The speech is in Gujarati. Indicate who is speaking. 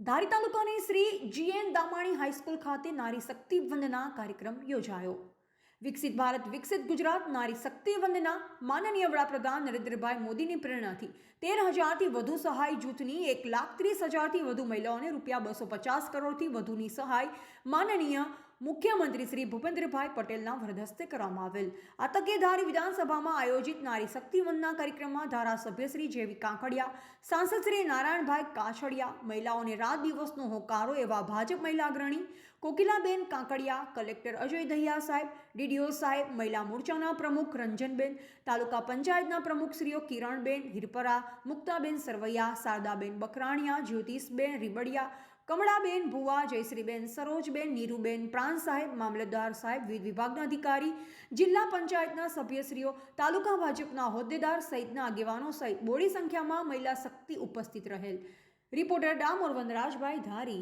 Speaker 1: ધારી તાલુકાની શ્રી જીએન દામાણી હાઈસ્કૂલ ખાતે નારી શક્તિ વંદના કાર્યક્રમ યોજાયો. વિકસિત ભારત, વિકસિત ગુજરાત, નારી શક્તિ વંદના માનનીય વડાપ્રધાન નરેન્દ્રભાઈ મોદીની પ્રેરણાથી તેર હજારથી વધુ સહાય જૂથની એક લાખ ત્રીસ હજારથી વધુ મહિલાઓને રૂપિયા બસો પચાસ કરોડથી વધુની સહાય માનનીય મુખ્યમંત્રી શ્રી ભૂપેન્દ્રભાઈ પટેલના વરદસ્તે કરવામાં આવેલ. આ તકે ધારી વિધાનસભામાં આયોજિત નારી શક્તિ વંદના કાર્યક્રમમાં ધારાસભ્ય શ્રી જેવી કાંકડિયા, સાંસદ શ્રી નારાયણભાઈ કાછડિયા, મહિલાઓને રાત દિવસનો હોકારો એવા ભાજપ મહિલા અગ્રણી કોકિલાબેન કાંકડિયા, કલેક્ટર અજય દહિયા સાહેબ, ડીડીઓ સાહેબ, મહિલા મોરચાના પ્રમુખ રંજનબેન, તાલુકા પંચાયતના પ્રમુખ શ્રીઓ કિરણબેન, હિરપરા, મુક્તાબેન સરવૈયા, શારદાબેન બકરાણિયા જ્યોતિષબેન રીબડિયા કમળાબેન ભુવા, જયશ્રીબેન સરોજબેન, નીરુબેન પ્રાણ સાહેબ, મામલતદાર સાહેબ, વિવિધ વિભાગના અધિકારી, જિલ્લા પંચાયતના સભ્યશ્રીઓ, તાલુકા ભાજપના હોદ્દેદાર સહિતના આગેવાનો સહિત બોડી સંખ્યામાં મહિલા શક્તિ ઉપસ્થિત રહેલ. રિપોર્ટર ડામોર વનરાજભાઈ ધારી.